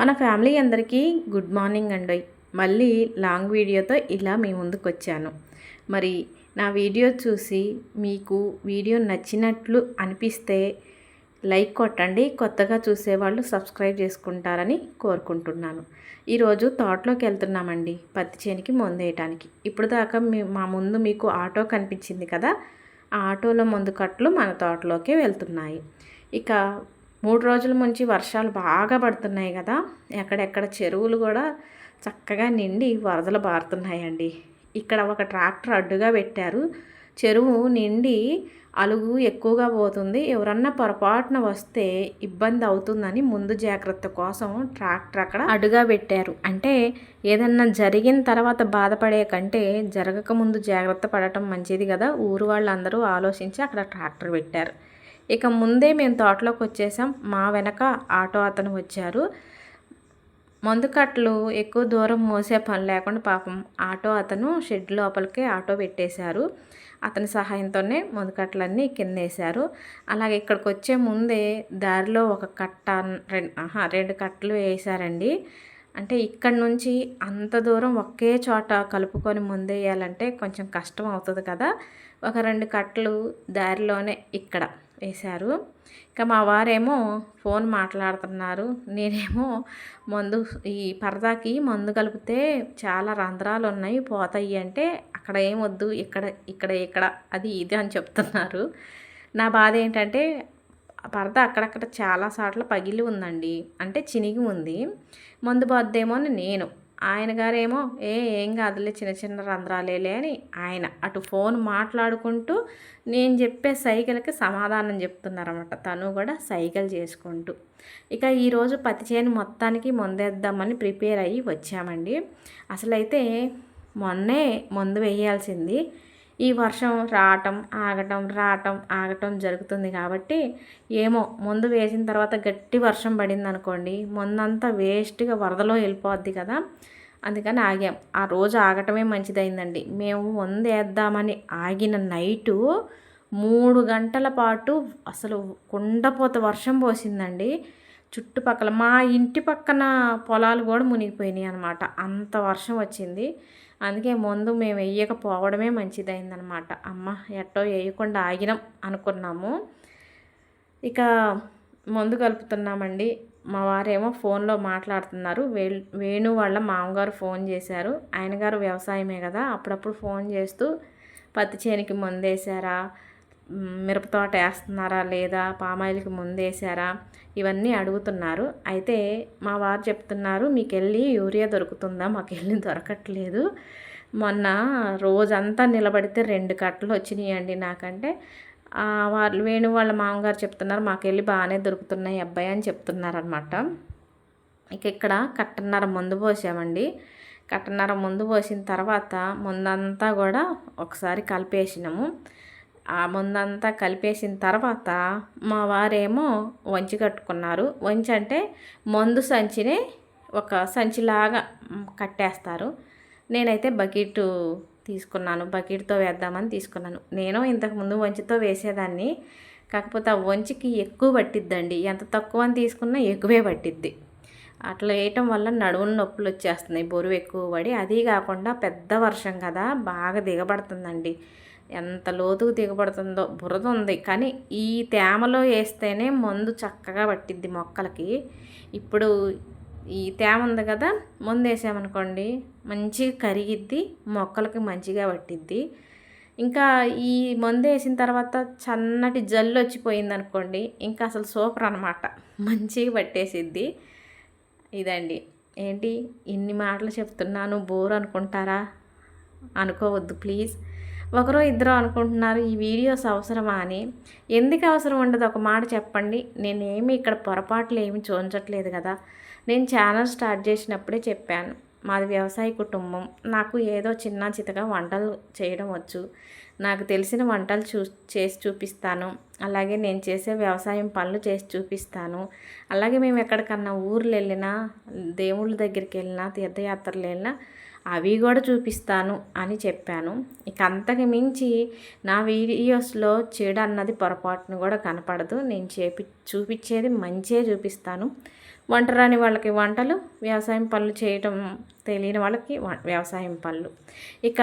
మన ఫ్యామిలీ అందరికీ good morning అండి. మళ్ళీ లాంగ్ వీడియోతో ఇలా మీ ముందుకు వచ్చాను మరి నా వీడియో చూసి మీకు వీడియో నచ్చినట్లు అనిపిస్తే లైక్ కొట్టండి. కొత్తగా చూసేవాళ్ళు సబ్స్క్రైబ్ చేసుకుంటారని కోరుకుంటున్నాను. ఈరోజు తోటలోకి వెళ్తున్నామండి. పత్తి చేనికి వేయటానికి. ఇప్పుడు దాకా మీ మా ముందు మీకు ఆటో కనిపించింది కదా? ఆ ఆటోలో ముందు కట్లు మన తోటలోకి వెళ్తున్నాయి. ఇక మూడు రోజుల నుంచి వర్షాలు బాగా పడుతున్నాయి కదా. ఎక్కడెక్కడ చెరువులు కూడా చక్కగా నిండి వరదలు బారుతున్నాయండి. ఇక్కడ ఒక ట్రాక్టర్ అడ్డుగా పెట్టారు. చెరువు నిండి అలుగు ఎక్కువగా పోతుంది. ఎవరన్నా పొరపాటున వస్తే ఇబ్బంది అవుతుందని ముందు జాగ్రత్త కోసం ట్రాక్టర్ అక్కడ అడుగా పెట్టారు. అంటే ఏదన్నా జరిగిన తర్వాత బాధపడే కంటే జరగక ముందు జాగ్రత్త పడటం మంచిది కదా. ఊరు వాళ్ళందరూ ఆలోచించి అక్కడ ట్రాక్టర్ పెట్టారు. ఇక ముందే మేము తోటలోకి వచ్చేసాం. మా వెనక ఆటో అతను వచ్చారు. మందు కట్టలు ఎక్కువ దూరం మోసే పని లేకుండా పాపం ఆటో అతను షెడ్ లోపలికి ఆటో పెట్టేశారు. అతని సహాయంతోనే మందు కట్టలన్నీ కింద వేశారు అలాగే ఇక్కడికి వచ్చే ముందే దారిలో ఒక కట్ట రెండు రెండు కట్టలు వేసారండి అంటే ఇక్కడ నుంచి అంత దూరం ఒకే చోట కలుపుకొని ముందేయాలంటే కొంచెం కష్టం అవుతుంది కదా. ఒక రెండు కట్టలు దారిలోనే ఇక్కడ వేశారు. ఇంకా మా వారేమో ఫోన్ మాట్లాడుతున్నారు. నేనేమో మందు ఈ పరదాకి మందు కలిపితే చాలా రంధ్రాలు ఉన్నాయి పోతాయి అంటే అక్కడ ఏమొద్దు ఇక్కడ ఇక్కడ ఇక్కడ అది ఇది అని చెప్తున్నారు. నా బాధ ఏంటంటే పరద అక్కడక్కడ చాలా సార్లు పగిలి ఉందండి. అంటే చినిగి ఉంది. మందు బాద్దేమో అని నేను. ఆయన గారేమో ఏ ఏం కాదులే చిన్న చిన్న రంధ్రాలేలే అని ఆయన అటు ఫోన్ మాట్లాడుకుంటూ నేను చెప్పే సైకిల్కి సమాధానం చెప్తున్నారన్నమాట. తను కూడా సైకిల్ చేసుకుంటూ. ఇక ఈరోజు పత్తి చేను మొత్తానికి ముందేద్దామని ప్రిపేర్ అయ్యి వచ్చామండి. అసలైతే మొన్నే మందు వేయాల్సింది. ఈ వర్షం రావటం ఆగటం రావటం ఆగటం జరుగుతుంది కాబట్టి ఏమో ముందు వేసిన తర్వాత గట్టి వర్షం పడింది అనుకోండి ముందంతా వేస్ట్గా వరదలో వెళ్ళిపోద్ది కదా. అందుకని ఆగాం. ఆ రోజు ఆగటమే మంచిదైందండి. మేము వందేద్దామని ఆగిన నైటు మూడు గంటల పాటు అసలు కుండపోత వర్షం పోసిందండి. చుట్టుపక్కల మా ఇంటి పక్కన పొలాలు కూడా మునిగిపోయినాయి అనమాట అంత వర్షం వచ్చింది. అందుకే ముందు మేము వేయకపోవడమే మంచిదైందనమాట అమ్మ ఎట్టో వేయకుండా ఆగినాం అనుకున్నాము. ఇక మందు కలుపుతున్నామండి. మా వారేమో ఫోన్లో మాట్లాడుతున్నారు. వే వేణు వాళ్ళ మామగారు ఫోన్ చేశారు. ఆయన గారు వ్యవసాయమే కదా. అప్పుడప్పుడు ఫోన్ చేస్తూ పత్తి చేనికి మందేశారా? మిరపతోట వేస్తున్నారా లేదా పామాయిల్కి ముందేసారా? ఇవన్నీ అడుగుతున్నారు. అయితే మా వారు చెప్తున్నారు మీకు వెళ్ళి యూరియా దొరుకుతుందా? మాకు వెళ్ళి దొరకట్లేదు. మొన్న రోజంతా నిలబడితే రెండు కట్టలు వచ్చినాయండి నాకంటే. వాళ్ళు వేణు వాళ్ళ మామగారు చెప్తున్నారు మాకు వెళ్ళి బాగానే దొరుకుతున్నాయి అబ్బాయి అని చెప్తున్నారనమాట ఇక ఇక్కడ కట్టన్నర ముందు పోసామండి. కట్టన్నర ముందు పోసిన తర్వాత ముందంతా కూడా ఒకసారి కలిపేసినాము. ఆ ముందంతా కలిపేసిన తర్వాత మా వారేమో వంచి కట్టుకున్నారు. వంచి అంటే మందు సంచిని ఒక సంచిలాగా కట్టేస్తారు. నేనైతే బకెట్ తీసుకున్నాను. బకెట్తో వేద్దామని తీసుకున్నాను. నేను ఇంతకుముందు వంచితో వేసేదాన్ని. కాకపోతే ఆ వంచికి ఎక్కువ పట్టిద్దండి. ఎంత తక్కువ అని తీసుకున్నా ఎక్కువే పట్టిద్ది. అట్లా వేయటం వల్ల నడువుల నొప్పులు వచ్చేస్తున్నాయి. బరువు ఎక్కువ పడి అది కాకుండా పెద్ద వర్షం కదా బాగా దిగబడుతుందండి. ఎంత లోతుకు దిగబడుతుందో బురద ఉంది. కానీ ఈ తేమలో వేస్తేనే మందు చక్కగా పట్టిద్ది మొక్కలకి. ఇప్పుడు ఈ తేమ ఉంది కదా మందు వేసామనుకోండి మంచిగా కరిగిద్ది మొక్కలకి మంచిగా పట్టిద్ది. ఇంకా ఈ మందు వేసిన తర్వాత చన్నటి జల్లు వచ్చిపోయింది అనుకోండి ఇంకా అసలు సూపర్ అనమాట మంచిగా పట్టేసిద్ది. ఇదండి. ఏంటి? ఇన్ని మాటలు చెప్తున్నాను బోర్ అనుకుంటారా? అనుకోవద్దు ప్లీజ్. ఒకరో ఇద్దరు అనుకుంటున్నారు ఈ వీడియోస్ అవసరమా అని. ఎందుకు అవసరం ఉండదు? ఒక మాట చెప్పండి. నేనేమి ఇక్కడ పొరపాట్లు ఏమి చూపించట్లేదు కదా. నేను ఛానల్ స్టార్ట్ చేసినప్పుడే చెప్పాను. మాది వ్యవసాయ కుటుంబం. నాకు ఏదో చిన్న చితగా వంటలు చేయడం వచ్చు. నాకు తెలిసిన వంటలు చూ చేసి చూపిస్తాను. అలాగే నేను చేసే వ్యవసాయం పనులు చేసి చూపిస్తాను. అలాగే మేము ఎక్కడికన్నా ఊర్లు వెళ్ళినా దేవుళ్ళ దగ్గరికి వెళ్ళినా తీర్థయాత్రలు వెళ్ళినా అవి కూడా చూపిస్తాను అని చెప్పాను. ఇక అంతకు మించి నా వీడియోస్లో చెడు అన్నది పొరపాటును కూడా కనపడదు. నేను చేపి చూపించేది మంచిగా చూపిస్తాను. వంట రాని వాళ్ళకి వంటలు వ్యవసాయం పనులు చేయటం తెలియని వాళ్ళకి వ్యవసాయం పనులు. ఇక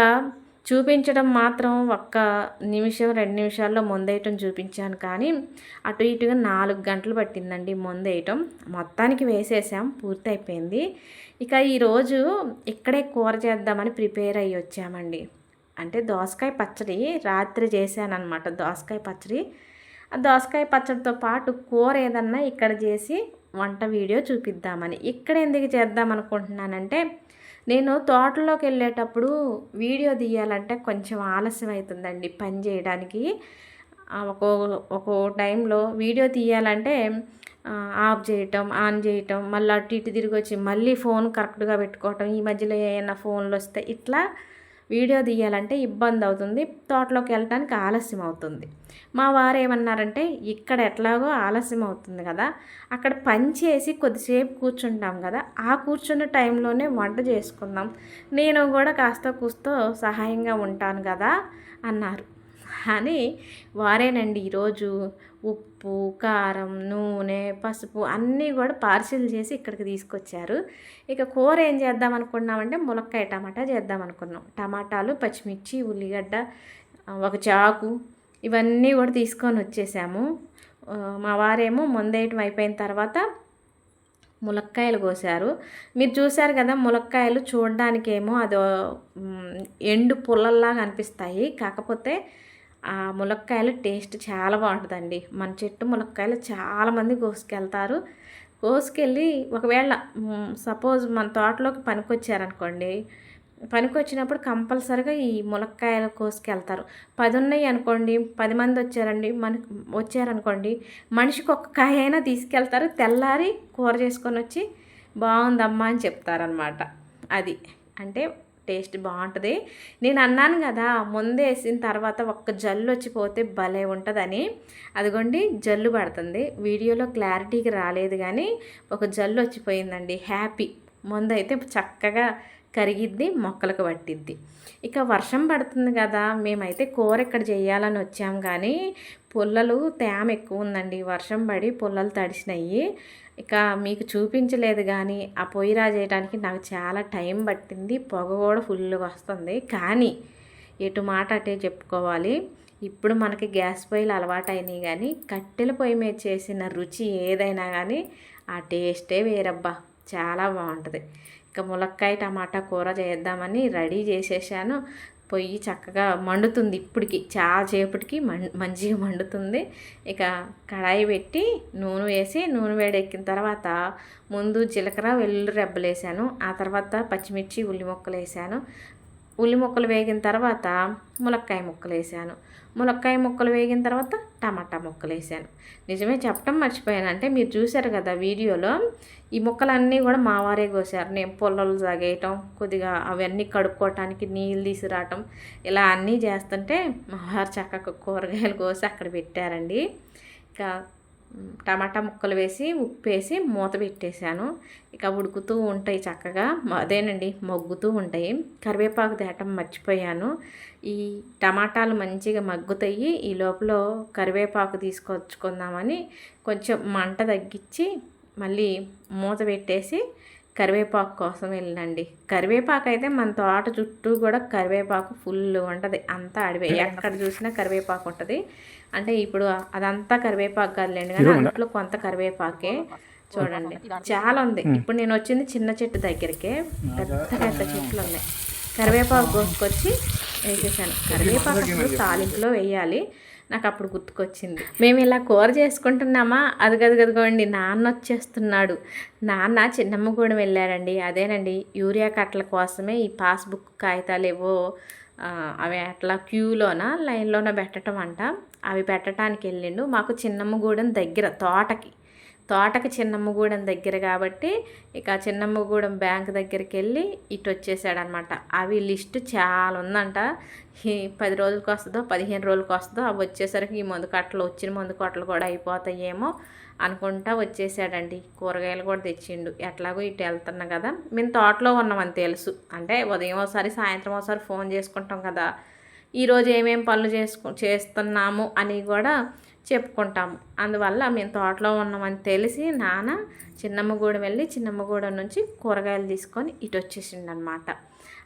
చూపించడం మాత్రం ఒక్క నిమిషం రెండు నిమిషాల్లో ముందేయటం చూపించాను కానీ అటు ఇటుగా నాలుగు గంటలు పట్టిందండి ముందేయటం. మొత్తానికి వేసేసాం పూర్తి అయిపోయింది ఇక ఈరోజు ఇక్కడే కూర చేద్దామని ప్రిపేర్ అయ్యి వచ్చామండి. అంటే దోసకాయ పచ్చడి రాత్రి చేశానమాట దోసకాయ పచ్చడి. ఆ దోసకాయ పచ్చడితో పాటు కూర ఏదన్నా ఇక్కడ చేసి వంట వీడియో చూపిద్దామని. ఇక్కడ ఎందుకు చేద్దాం అనుకుంటున్నానంటే నేను తోటలోకి వెళ్ళేటప్పుడు వీడియో తీయాలంటే కొంచెం ఆలస్యం అవుతుందండి పని చేయడానికి. ఒక్కో ఒక్కో టైంలో వీడియో తీయాలంటే ఆఫ్ చేయటం ఆన్ చేయటం మళ్ళీ అటు ఇటు తిరిగి వచ్చి మళ్ళీ ఫోన్ కరెక్ట్గా పెట్టుకోవటం ఈ మధ్యలో ఏమైనా ఫోన్లు వస్తే ఇట్లా వీడియో తీయాలంటే ఇబ్బంది అవుతుంది. తోటలోకి వెళ్ళటానికి ఆలస్యం అవుతుంది. మా వారు ఏమన్నారంటే ఇక్కడ ఎట్లాగో ఆలస్యం అవుతుంది కదా అక్కడ పని చేసి కొద్దిసేపు కూర్చుంటాం కదా ఆ కూర్చున్న టైంలోనే వంట చేసుకుందాం. నేను కూడా కాస్త కూస్తో సహాయంగా ఉంటాను కదా అన్నారు. అని వారేనండి ఈరోజు ఉప్పు కారం నూనె పసుపు అన్నీ కూడా పార్సిల్ చేసి ఇక్కడికి తీసుకొచ్చారు. ఇక కూర ఏం చేద్దాం అనుకున్నామంటే ములక్కాయ టమాటా చేద్దాం అనుకున్నాం. టమాటాలు పచ్చిమిర్చి ఉల్లిగడ్డ ఒక చాకు ఇవన్నీ కూడా తీసుకొని వచ్చేసాము. మా వారేమో ముందేయటం అయిపోయిన తర్వాత ములక్కాయలు కోసారు. మీరు చూశారు కదా ములక్కాయలు చూడడానికేమో అదో ఎండు పుల్లల్లాగా అనిపిస్తాయి. కాకపోతే ఆ ములక్కాయల టేస్ట్ చాలా బాగుంటుందండి. మన చెట్టు ములక్కాయలు చాలామంది కోసుకెళ్తారు. కోసుకెళ్ళి ఒకవేళ సపోజ్ మన తోటలోకి పనికొచ్చారనుకోండి పనికొచ్చినప్పుడు కంపల్సరిగా ఈ ములక్కాయలు కోసుకెళ్తారు. పది ఉన్నాయి అనుకోండి పది మంది వచ్చారండి మన వచ్చారనుకోండి మనిషికి ఒక్క కాయ అయినా తీసుకెళ్తారు తెల్లారి కూర చేసుకొని వచ్చి బాగుందమ్మా అని చెప్తారనమాట అది అంటే టేస్ట్ బాగుంటుంది. నేను అన్నాను కదా ముందే వేసిన తర్వాత ఒక్క జల్లు వచ్చిపోతే భలే ఉంటుందని. అదిగోండి జల్లు పడుతుంది. వీడియోలో క్లారిటీకి రాలేదు కానీ ఒక జల్లు వచ్చిపోయిందండి. హ్యాపీ. ముందైతే చక్కగా కరిగిద్ది మొక్కలకు పట్టిద్ది. ఇక వర్షం పడుతుంది కదా మేమైతే కూర ఇక్కడ చేయాలని వచ్చాం కానీ పుల్లలు తేమ ఎక్కువ ఉందండి. వర్షం పడి పుల్లలు తడిసినాయి ఇక మీకు చూపించలేదు కానీ ఆ పొయ్యి రాజేయడానికి నాకు చాలా టైం పట్టింది. పొగ కూడా ఫుల్గా వస్తుంది. కానీ ఎటు మాట అటే చెప్పుకోవాలి. ఇప్పుడు మనకి గ్యాస్ పొయ్యిలు అలవాటైనాయి కానీ కట్టెల పొయ్యి మీద చేసిన రుచి ఏదైనా కానీ ఆ టేస్టే వేరబ్బా. చాలా బాగుంటుంది. ఇక ములక్కాయ టమాటా కూర చేద్దామని రెడీ చేసేసాను. పొయ్యి చక్కగా మండుతుంది ఇప్పటికి చాలాసేపటికి మం మంచిగా మండుతుంది. ఇక కడాయి పెట్టి నూనె వేసి నూనె వేడెక్కిన తర్వాత ముందు జీలకర్ర వెల్లుల్లి రెబ్బలు వేసాను ఆ తర్వాత పచ్చిమిర్చి ఉల్లి ముక్కలు వేసాను ఉల్లి ముక్కలు వేగిన తర్వాత ములక్కాయ ముక్కలు వేసాను ములక్కాయ ముక్కలు వేగిన తర్వాత టమాటా ముక్కలు వేసాను నిజమే చెప్పడం మర్చిపోయాను. అంటే మీరు చూశారు కదా వీడియోలో ఈ ముక్కలన్నీ కూడా మా వారే కోసారు. నేను పొల్లలు సాగేయటం కొద్దిగా అవన్నీ కడుక్కోవటానికి నీళ్ళు తీసుకురావటం ఇలా అన్నీ చేస్తుంటే మా వారు చక్కగా కూరగాయలు కోసి అక్కడ పెట్టారండి. ఇంకా టమాటా ముక్కలు వేసి ఉప్పు వేసి మూత పెట్టేశాను. ఇక ఉడుకుతూ ఉంటాయి చక్కగా. అదేనండి మగ్గుతూ ఉంటాయి. కరివేపాకు తేటం మర్చిపోయాను. ఈ టమాటాలు మంచిగా మగ్గుతాయి. ఈ లోపల కరివేపాకు తీసుకొచ్చుకుందామని కొంచెం మంట తగ్గించి మళ్ళీ మూత పెట్టేసి కరివేపాకు కోసం వెళ్ళండి కరివేపాకు అయితే మన తోట చుట్టూ కూడా కరివేపాకు ఫుల్ ఉంటుంది. అంతా అడివే. ఎక్కడ చూసినా కరివేపాకు ఉంటుంది. అంటే ఇప్పుడు అదంతా కరివేపాకు కాదులేండి కానీ అందులో కొంత కరివేపాకే చూడండి. చాలా ఉంది. ఇప్పుడు నేను వచ్చింది చిన్న చెట్టు దగ్గరికే. పెద్ద పెద్ద చెట్లు ఉన్నాయి. కరివేపాకు కోసుకొచ్చి వేసేసాను. కరివేపాకు తాలింపులో వేయాలి. నాకు అప్పుడు గుర్తుకొచ్చింది. మేము ఇలా కూర చేసుకుంటున్నామా? అదిగదిగదిగోండి నాన్న వచ్చేస్తున్నాడు నాన్న చిన్నమ్మగూడెం వెళ్ళాడండి అదేనండి యూరియా కట్టల కోసమే ఈ పాస్బుక్ కాగితాలు ఏవో అవి అట్లా క్యూలోన లైన్లోన పెట్టడం అంట. అవి పెట్టడానికి వెళ్ళిండు మాకు చిన్నమ్మగూడెం దగ్గర తోటకి. తోటకి చిన్నమ్మగూడెం దగ్గర కాబట్టి ఇక చిన్నమ్మగూడెం బ్యాంక్ దగ్గరికి వెళ్ళి ఇటు వచ్చేసాడనమాట అవి లిస్ట్ చాలా ఉందంట ఈ పది రోజులకు వస్తుందో పదిహేను రోజులకు వస్తుందో అవి వచ్చేసరికి ఈ మందు కట్టలు వచ్చిన మందు కట్టలు కూడా అయిపోతాయేమో అనుకుంటా వచ్చేసాడండి. కూరగాయలు కూడా తెచ్చిండు. ఎట్లాగో ఇటు వెళ్తున్నా కదా. మేము తోటలో ఉన్నామని తెలుసు. అంటే ఉదయం ఒకసారి సాయంత్రం ఒకసారి ఫోన్ చేసుకుంటాం కదా. ఈరోజు ఏమేమి పనులు చేసుకు చేస్తున్నాము అని కూడా చెప్పుకుంటాము. అందువల్ల మేము తోటలో ఉన్నామని తెలిసి నాన్న చిన్నమ్మగూడెం వెళ్ళి చిన్నమ్మగూడెం నుంచి కూరగాయలు తీసుకొని ఇటు వచ్చేసిండనమాట.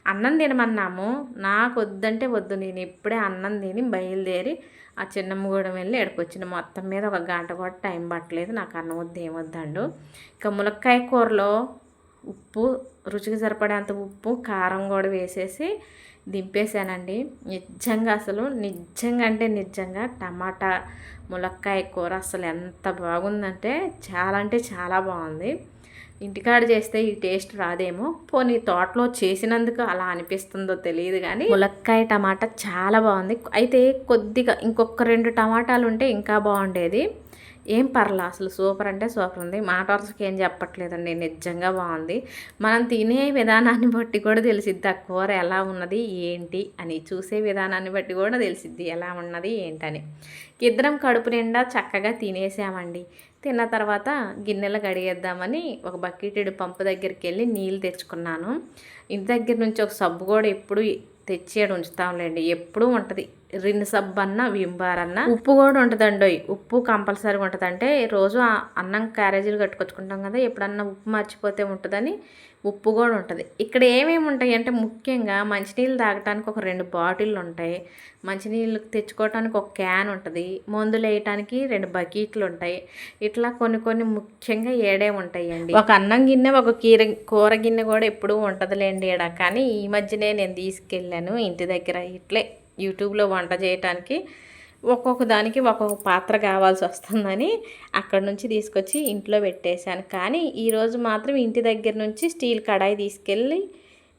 అన్నం తినమన్నాము. నాకు వద్దంటే వద్దు. నేను ఇప్పుడే అన్నం తిని బయలుదేరి ఆ చిన్నమ్మగూడెం వెళ్ళి ఎడకొచ్చిన మొత్తం మీద ఒక గంట కూడా టైం పట్టలేదు. నాకు అన్నం వద్దు ఏమొద్దండు ఇక ములక్కాయ కూరలో ఉప్పు రుచికి సరిపడేంత ఉప్పు కారం కూడా వేసేసి దింపేశానండి. నిజంగా అసలు నిజంగా అంటే నిజంగా టమాటా ములక్కాయ కూర అసలు ఎంత బాగుందంటే చాలా అంటే చాలా బాగుంది. ఇంటికాడ చేస్తే ఈ టేస్ట్ రాదేమో పోనీ తోటలో చేసినందుకు అలా అనిపిస్తుందో తెలియదు కానీ ములక్కాయ టమాటా చాలా బాగుంది. అయితే కొద్దిగా ఇంకొక రెండు టమాటాలు ఉంటే ఇంకా బాగుండేది. ఏం పర్లా అసలు సూపర్ అంటే సూపర్ ఉంది. మాట వరుసకి ఏం చెప్పట్లేదండి నిజంగా బాగుంది. మనం తినే విధానాన్ని బట్టి కూడా తెలిసిద్ది ఆ కూర ఎలా ఉన్నది ఏంటి అని. చూసే విధానాన్ని బట్టి కూడా తెలిసిద్ది ఎలా ఉన్నది ఏంటని. ఇద్దరం కడుపు నిండా చక్కగా తినేసామండి. తిన్న తర్వాత గిన్నెలు కడిగేద్దామని ఒక బకెటెడు పంపు దగ్గరికి వెళ్ళి నీళ్ళు తెచ్చుకున్నాను. ఇంటి దగ్గర నుంచి ఒక సబ్బు కూడా ఎప్పుడు తెచ్చేడు ఉంచుతాంలేండి ఎప్పుడూ ఉంటుంది. రిన్ సబ్ అన్న వింబార్ అన్న ఉప్పు కూడా ఉంటుందండి ఉప్పు కంపల్సరీగా ఉంటుంది అంటే రోజు అన్నం క్యారేజీలు కట్టుకొచ్చుకుంటాం కదా ఎప్పుడన్నా ఉప్పు మర్చిపోతే ఉంటుందని ఉప్పు కూడా ఉంటుంది. ఇక్కడ ఏమేమి ఉంటాయి అంటే ముఖ్యంగా మంచినీళ్ళు తాగటానికి ఒక రెండు బాటిళ్ళు ఉంటాయి. మంచినీళ్ళు తెచ్చుకోవటానికి ఒక క్యాన్ ఉంటుంది. మందులు వేయటానికి రెండు బకెట్లు ఉంటాయి. ఇట్లా కొన్ని కొన్ని ముఖ్యంగా ఏడే ఉంటాయండి. ఒక అన్నం గిన్నె ఒక కీర కూర గిన్నె కూడా ఎప్పుడూ ఉంటుందిలేండి ఇక్కడ కానీ ఈ మధ్యనే నేను తీసుకెళ్ళాను? ఇంటి దగ్గర ఇట్లే. యూట్యూబ్లో వంట చేయటానికి ఒక్కొక్క దానికి ఒక్కొక్క పాత్ర కావాల్సి వస్తుందని అక్కడ నుంచి తీసుకొచ్చి ఇంట్లో పెట్టేశాను. కానీ ఈరోజు మాత్రం ఇంటి దగ్గర నుంచి స్టీల్ కడాయి తీసుకెళ్ళి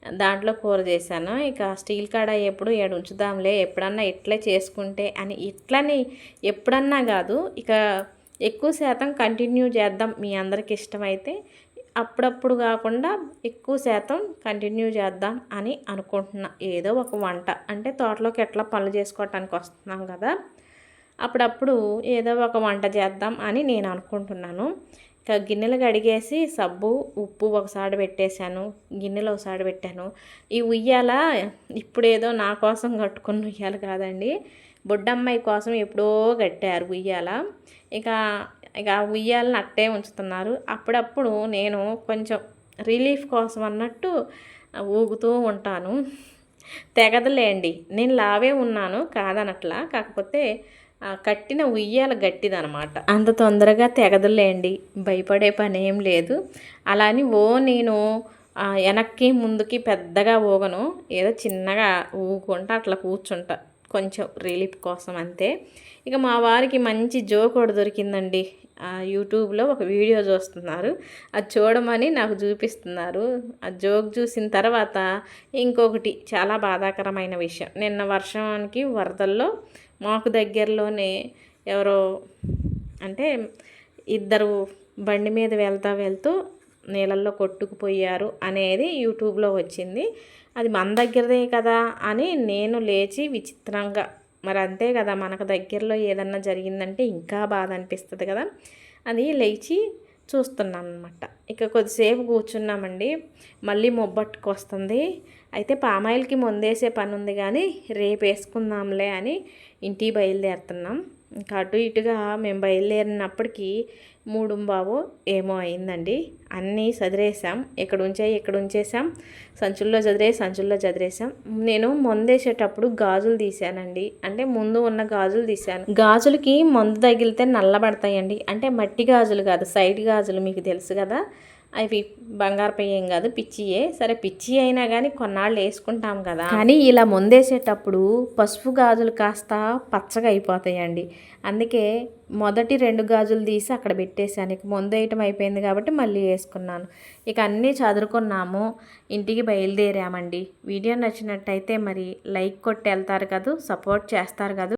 దాంట్లో కూర చేశాను. ఇక స్టీల్ కడాయి ఎప్పుడు ఏడు ఉంచుదాంలే ఎప్పుడన్నా ఇట్లే చేసుకుంటే అని ఇట్లని ఎప్పుడన్నా కాదు ఇక ఎక్కువ శాతం కంటిన్యూ చేద్దాం మీ అందరికి ఇష్టమైతే అప్పుడప్పుడు కాకుండా ఎక్కువ శాతం కంటిన్యూ చేద్దాం అని అనుకుంటున్నా. ఏదో ఒక వంట. అంటే తోటలోకి ఎట్లా పనులు చేసుకోవటానికి వస్తున్నాం కదా. అప్పుడప్పుడు ఏదో ఒక వంట చేద్దాం అని నేను అనుకుంటున్నాను. ఇక గిన్నెలు కడిగేసి సబ్బు ఉప్పు ఒకసారి పెట్టేశాను. గిన్నెలు ఒకసారి పెట్టాను. ఈ ఉయ్యాల ఇప్పుడేదో నా కోసం కట్టుకున్న ఉయ్యాల కాదండి. బుడ్డమ్మాయి కోసం ఎప్పుడో కట్టారు ఉయ్యాల. ఇక ఇక ఉయ్యాలని అట్టే ఉంచుతున్నారు. అప్పుడప్పుడు నేను కొంచెం రిలీఫ్ కోసం అన్నట్టు ఊగుతూ ఉంటాను. తెగదలేండి నేను లావే ఉన్నాను కాదనట్లా. కాకపోతే కట్టిన ఉయ్యాల గట్టిదనమాట. అంత తొందరగా తెగదలేండి భయపడే పని ఏం లేదు. అలా అని ఓ నేను వెనక్కి ముందుకి పెద్దగా ఊగను. ఏదో చిన్నగా ఊగుకుంటా అట్లా కూర్చుంటా. కొంచెం రిలీఫ్ కోసం అంతే. ఇక మా వారికి మంచి జోక్ ఒకటి దొరికిందండి. యూట్యూబ్లో ఒక వీడియో చూస్తున్నారు. అది చూడమని నాకు చూపిస్తున్నారు. ఆ జోక్ చూసిన తర్వాత ఇంకొకటి చాలా బాధాకరమైన విషయం. నిన్న వర్షానికి వరదల్లో మాకు దగ్గరలోనే ఎవరో అంటే ఇద్దరు బండి మీద వెళ్తా వెళ్తూ నీళ్ళల్లో కొట్టుకుపోయారు అనేది యూట్యూబ్లో వచ్చింది. అది మన దగ్గరదే కదా అని నేను లేచి విచిత్రంగా. మరి అంతే కదా మనకు దగ్గరలో ఏదన్నా జరిగిందంటే ఇంకా బాధ అనిపిస్తుంది కదా అది లేచి చూస్తున్నాను అనమాట ఇక కొద్దిసేపు కూర్చున్నామండి. మళ్ళీ మొబ్బట్టుకు వస్తుంది అయితే పామాయిల్కి ముందేసే పని ఉంది కానీ రేపు వేసుకుందాంలే అని ఇంటికి బయలుదేరుతున్నాం. ఇంకా అటు ఇటుగా మేము బయలుదేరినప్పటికీ మూడు బాబు ఏమో అయిందండి. అన్నీ చదిరేసాం ఎక్కడ ఉంచాయి ఎక్కడ ఉంచేసాం సంచుల్లో చదిరే సంచుల్లో చదిరేసాం నేను మందేసేటప్పుడు గాజులు తీసానండి అంటే ముందు ఉన్న గాజులు తీసాను గాజులకి మందు తగిలితే నల్లబడతాయండి. అంటే మట్టి గాజులు కాదు సైడ్ గాజులు మీకు తెలుసు కదా. అవి బంగారు ఏం కాదు పిచ్చియే. సరే పిచ్చి అయినా కానీ కొన్నాళ్ళు వేసుకుంటాం కదా. కానీ ఇలా ముందేసేటప్పుడు పసుపు గాజులు కాస్త పచ్చగా అయిపోతాయండి. అందుకే మొదటి రెండు గాజులు తీసి అక్కడ పెట్టేశాను. ఇక ముందేయటం అయిపోయింది కాబట్టి మళ్ళీ వేసుకున్నాను. ఇక అన్నీ చదువుకున్నాము ఇంటికి బయలుదేరామండి. వీడియో నచ్చినట్టయితే మరి లైక్ కొట్టి వెళ్తారు కదా సపోర్ట్ చేస్తారు కదా.